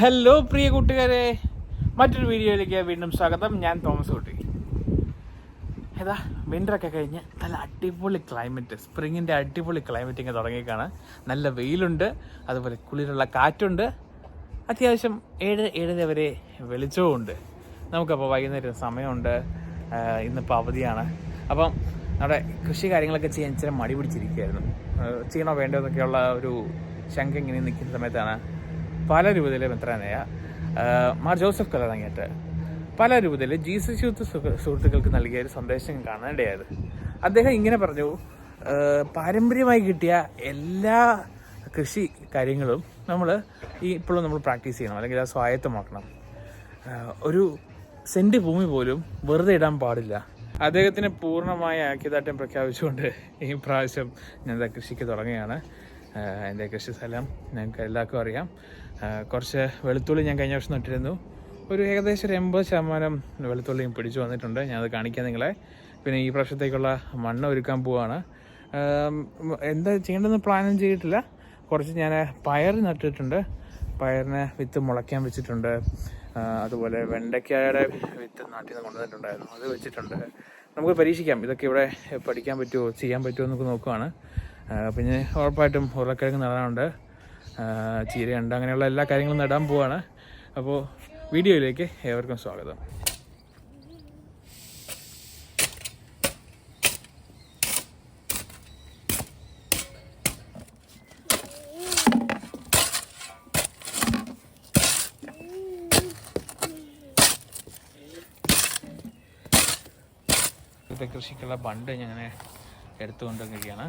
Hello പ്രിയ കൂട്ടുകാരെ. മറ്റൊരു വീഡിയോയിലേക്ക് വീണ്ടും സ്വാഗതം. ഞാൻ തോമസ് കുട്ടി. ഏതാ വിന്ററൊക്കെ കഴിഞ്ഞ് നല്ല അടിപൊളി ക്ലൈമറ്റ് സ്പ്രിങ്ങിന്റെ അടിപൊളി ക്ലൈമറ്റ് ഇങ്ങനെ തുടങ്ങിയേക്കാണ്. നല്ല വെയിലുണ്ട് അതുപോലെ കുളിരുള്ള കാറ്റുണ്ട്. അത്യാവശ്യം ഏഴ് ഏഴര വരെ വെളിച്ചവും ഉണ്ട് നമുക്കപ്പോൾ വൈകുന്നേരം സമയമുണ്ട്. ഇന്നിപ്പോൾ അവധിയാണ്. അപ്പം നമ്മുടെ കൃഷി കാര്യങ്ങളൊക്കെ ചെയ്യാൻ ഇച്ചിരി മടി പിടിച്ചിരിക്കുകയായിരുന്നു. ചെയ്യണോ വേണ്ടോ എന്നൊക്കെയുള്ള ഒരു ശങ്ക ഇങ്ങനെ നിൽക്കുന്ന സമയത്താണ് പല രൂപത്തിലെ മെത്രാനയ മാർ ജോസഫ് കലറങ്ങേറ്റ് പല രൂപത്തിലെ ജീസസ് യൂത്ത് സുഹൃ- സുഹൃത്തുക്കൾക്ക് നൽകിയ ഒരു സന്ദേശം കാണാനിടയായത്. അദ്ദേഹം ഇങ്ങനെ പറഞ്ഞു പാരമ്പര്യമായി കിട്ടിയ എല്ലാ കൃഷി കാര്യങ്ങളും നമ്മൾ ഈ ഇപ്പോഴും നമ്മൾ പ്രാക്ടീസ് ചെയ്യണം അല്ലെങ്കിൽ അത് സ്വായത്തമാക്കണം. ഒരു സെന്റ് ഭൂമി പോലും വെറുതെ ഇടാൻ പാടില്ല. അദ്ദേഹത്തിന് പൂർണമായ ആക്കിയതാട്ടം പ്രഖ്യാപിച്ചുകൊണ്ട് ഈ പ്രാവശ്യം ഞാൻ കൃഷിക്ക് തുടങ്ങുകയാണ്. എന്റെ കൃഷി സ്ഥലം ഞങ്ങൾക്ക് എല്ലാവർക്കും അറിയാം. കുറച്ച് വെളുത്തുള്ളി ഞാൻ കഴിഞ്ഞ വർഷം നട്ടിരുന്നു. ഒരു ഏകദേശം ഒരു എൺപത് ശതമാനം വെളുത്തുള്ളിയും പിടിച്ചു വന്നിട്ടുണ്ട്. ഞാനത് കാണിക്കാം നിങ്ങളെ. പിന്നെ ഈ പ്രാവശ്യത്തേക്കുള്ള മണ്ണ് ഒരുക്കാൻ പോവാണ്. എന്താ ചെയ്യേണ്ടതെന്ന് പ്ലാനും ചെയ്തിട്ടില്ല. കുറച്ച് ഞാൻ പയർ നട്ടിട്ടുണ്ട്. പയറിന് വിത്ത് മുളയ്ക്കാൻ വെച്ചിട്ടുണ്ട്. അതുപോലെ വെണ്ടയ്ക്കയുടെ വിത്ത് നാട്ടിൽ നിന്ന് കൊണ്ടുവന്നിട്ടുണ്ടായിരുന്നു. അത് വെച്ചിട്ടുണ്ട്. നമുക്ക് പരീക്ഷിക്കാം. ഇതൊക്കെ ഇവിടെ പഠിക്കാൻ പറ്റുമോ ചെയ്യാൻ പറ്റുമോ എന്നൊക്കെ നോക്കുവാണ്. പിന്നെ ഉറപ്പായിട്ടും ഉരുളക്കിഴങ്ങ് നടാനുണ്ട്. ചീരയുണ്ട് അങ്ങനെയുള്ള എല്ലാ കാര്യങ്ങളും നടാൻ പോവാണ്. അപ്പോൾ വീഡിയോയിലേക്ക് ഏവർക്കും സ്വാഗതം. കൃഷിക്കുള്ള ബണ്ട് ഞാൻ എടുത്തുകൊണ്ടിരിക്കുകയാണ്.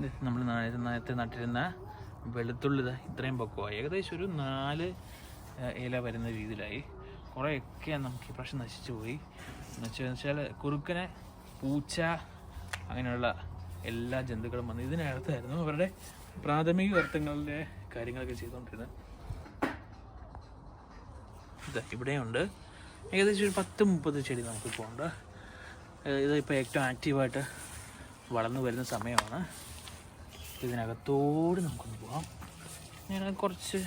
നമ്മൾ നേരത്തെ നട്ടിരുന്ന വെളുത്തുള്ളി ഇത്രയും പൊക്കമായി ഏകദേശം ഒരു നാല് ഇല വരുന്ന രീതിയിലായി. കുറേയൊക്കെ നമുക്ക് ഈ പ്രാവശ്യം നശിച്ചു പോയി. എന്നുവെച്ചാൽ വെച്ചാൽ കുറുക്കനെ പൂച്ച അങ്ങനെയുള്ള എല്ലാ ജന്തുക്കളും വന്ന് ഇതിനകത്തായിരുന്നു അവരുടെ പ്രാഥമിക വർത്തങ്ങളിലെ കാര്യങ്ങളൊക്കെ ചെയ്തുകൊണ്ടിരുന്നത്. ഇവിടെയുണ്ട് ഏകദേശം ഒരു പത്ത് മുപ്പത് ചെടി നമുക്ക് ഉണ്ട്. ഇത് ഏറ്റവും ആക്റ്റീവായിട്ട് വളർന്നു വരുന്ന സമയമാണ്. ഇതിനകത്തോട് നമുക്കൊന്ന് പോകാം ഞാൻ കുറച്ച്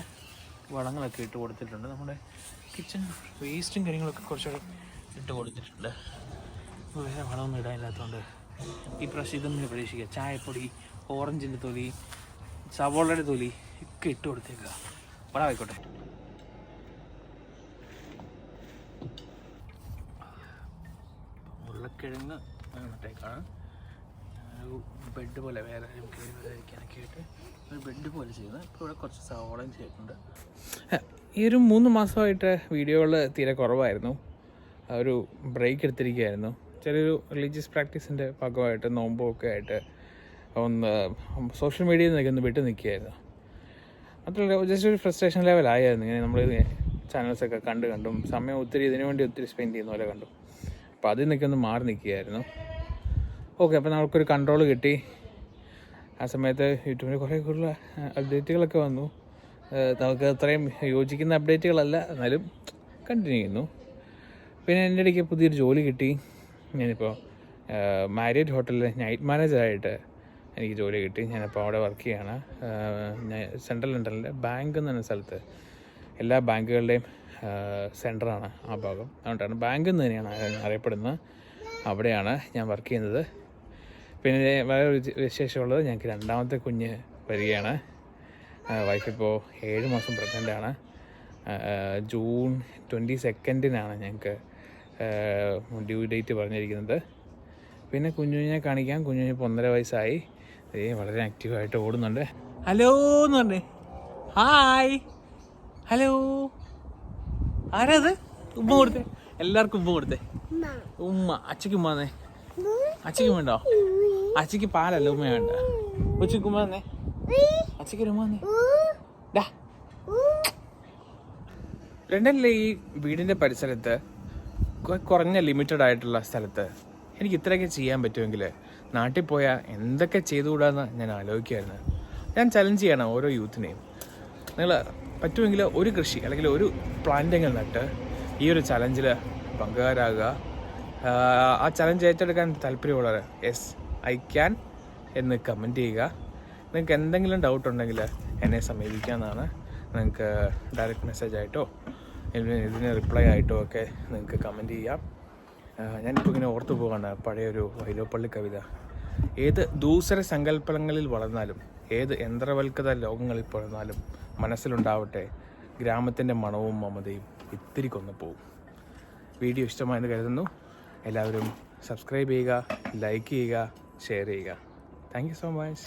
വളങ്ങളൊക്കെ ഇട്ട് കൊടുത്തിട്ടുണ്ട്. നമ്മുടെ കിച്ചൺ വേസ്റ്റും കാര്യങ്ങളൊക്കെ കുറച്ചൊക്കെ ഇട്ട് കൊടുത്തിട്ടുണ്ട്. വേറെ വളമൊന്നും ഇടാനില്ലാത്തതുകൊണ്ട് ഈ പ്രാവശ്യം ഇതൊന്നും പ്രതീക്ഷിക്കുക. ചായപ്പൊടി ഓറഞ്ചിന്റെ തൊലി സവോളയുടെ തൊലി ഒക്കെ ഇട്ട് കൊടുത്തേക്കുക. വളമായിക്കോട്ടെ ഉരുളക്കിഴങ്ങ് നട്ടേക്കാണ് ബെഡ് പോലെ വേറെ വരാതിരിക്കാനൊക്കെ ആയിട്ട് ഒരു ബെഡ് പോലെ ചെയ്യുന്നത്. ഇപ്പോൾ ഇവിടെ കുറച്ച് സവോളയും ചെയ്തിട്ടുണ്ട്. ഈ ഒരു മൂന്ന് മാസമായിട്ട് വീഡിയോകൾ തീരെ കുറവായിരുന്നു. ഒരു ബ്രേക്ക് എടുത്തിരിക്കുകയായിരുന്നു. ചെറിയൊരു റിലീജിയസ് പ്രാക്ടീസിന്റെ ഭാഗമായിട്ട് നോമ്പൊക്കെ ആയിട്ട് ഒന്ന് സോഷ്യൽ മീഡിയയിൽ നിന്നൊക്കെ ഒന്ന് വിട്ട് നിൽക്കുകയായിരുന്നു. മാത്രമല്ല ജസ്റ്റ് ഒരു ഫ്രസ്ട്രേഷൻ ലെവലായിരുന്നു ഇങ്ങനെ നമ്മൾ ചാനൽസൊക്കെ കണ്ട് കണ്ടും സമയം ഒത്തിരി ഇതിനു വേണ്ടി ഒത്തിരി സ്പെൻഡ് ചെയ്യുന്ന പോലെ കണ്ടു. അപ്പോൾ അതിൽ നിന്നൊക്കെ ഒന്ന് മാറി നിൽക്കുകയായിരുന്നു. ഓക്കെ അപ്പോൾ നമുക്കൊരു കൺട്രോൾ കിട്ടി. ആ സമയത്ത് യൂട്യൂബിൽ കുറേ കൂടുതൽ അപ്ഡേറ്റുകളൊക്കെ വന്നു. നമുക്ക് അത്രയും യോജിക്കുന്ന അപ്ഡേറ്റുകളല്ല എന്നാലും കണ്ടിന്യൂ ചെയ്യുന്നു. പിന്നെ എന്റെ ഇടയ്ക്ക് പുതിയൊരു ജോലി കിട്ടി. ഞാനിപ്പോൾ മാരിയറ്റ് ഹോട്ടലിൽ നൈറ്റ് മാനേജറായിട്ട് എനിക്ക് ജോലി കിട്ടി. ഞാനിപ്പോൾ അവിടെ വർക്ക് ചെയ്യുകയാണ് സെൻട്രൽ ലണ്ടനിലെ ബാങ്ക് എന്ന് പറഞ്ഞ സ്ഥലത്ത്. എല്ലാ ബാങ്കുകളുടെയും സെന്ററാണ് ആ ഭാഗം. അതുകൊണ്ടാണ് ബാങ്ക് എന്ന് തന്നെയാണ് അറിയപ്പെടുന്നത്. അവിടെയാണ് ഞാൻ വർക്ക് ചെയ്യുന്നത്. പിന്നെ വേറെ വിശേഷമുള്ളത് ഞങ്ങൾക്ക് രണ്ടാമത്തെ കുഞ്ഞ് വരികയാണ്. വൈഫ് ഇപ്പോൾ ഏഴ് മാസം പ്രഗ്നന്റ് ആണ്. ആഹ് ജൂൺ ട്വന്റി സെക്കൻഡിനാണ് ഞങ്ങൾക്ക് ഡ്യൂ ഡേറ്റ് പറഞ്ഞിരിക്കുന്നത്. പിന്നെ കുഞ്ഞുഞ്ഞെ കാണിക്കാം. കുഞ്ഞുഞ്ഞ് ഇപ്പോൾ ഒന്നര വയസ്സായി. ഏ വളരെ ആക്റ്റീവായിട്ട് ഓടുന്നുണ്ട്. ഹലോ എന്ന് പറഞ്ഞേ. Hi hello. ആരാത് ഉമ്മ കൊടുത്തേ. എല്ലാവർക്കും ഉമ്മ കൊടുത്തേ. ഉമ്മ. അച്ചയ്ക്ക് ഉമ്മ ഉണ്ടോ അച്ചയ്ക്ക് പാലല്ല ഉമ്മ വേണ്ട. ഉച്ചയ്ക്ക് ഉമ്മ തന്നെ അച്ഛക്ക് ഒരു ഉമ്മ തന്നെ ലണ്ടനിലെ ഈ വീടിന്റെ പരിസരത്ത് കുറഞ്ഞ ലിമിറ്റഡ് ആയിട്ടുള്ള സ്ഥലത്ത്? എനിക്ക് ഇത്രയൊക്കെ ചെയ്യാൻ പറ്റുമെങ്കിൽ നാട്ടിൽ പോയാൽ എന്തൊക്കെ ചെയ്തുകൂടാന്ന് ഞാൻ ആലോചിക്കുമായിരുന്നു ഞാൻ ചലഞ്ച് ചെയ്യണം ഓരോ യൂത്തിനെയും. നിങ്ങൾ പറ്റുമെങ്കിൽ ഒരു കൃഷി അല്ലെങ്കിൽ ഒരു പ്ലാന്റിങ്ങൾ നട്ട് ഈ ഒരു ചലഞ്ചിൽ പങ്കുകാരാകുക. ആ ചലഞ്ച് ഏറ്റെടുക്കാൻ താല്പര്യമുള്ളവർ യെസ് ഐ ക്യാൻ എന്ന് കമന്റ് ചെയ്യുക. നിങ്ങൾക്ക് എന്തെങ്കിലും ഡൗട്ട് ഉണ്ടെങ്കിൽ എന്നെ സമീപിക്കാമെന്നാണ് നിങ്ങൾക്ക് ഡയറക്റ്റ് മെസ്സേജ് ആയിട്ടോ ഇതിന് റിപ്ലൈ ആയിട്ടോ ഒക്കെ നിങ്ങൾക്ക് കമന്റ് ചെയ്യാം. ഞാനിപ്പോൾ ഇങ്ങനെ ഓർത്തു പോവാണ് പഴയൊരു വൈലോപ്പള്ളി കവിത. ഏത് ദൂസര സങ്കല്പങ്ങളിൽ വളർന്നാലും ഏത് യന്ത്രവൽകൃത ലോകങ്ങളിൽ പിറന്നാലും മനസ്സിലുണ്ടാവട്ടെ ഗ്രാമത്തിന്റെ മണവും മമതയും ഇത്തിരി കൊന്നു പോവും. വീഡിയോ ഇഷ്ടമായെന്ന് കരുതുന്നു. എല്ലാവരും സബ്സ്ക്രൈബ് ചെയ്യുക ലൈക്ക് ചെയ്യുക ഷെയർ ചെയ്യുക. Thank so much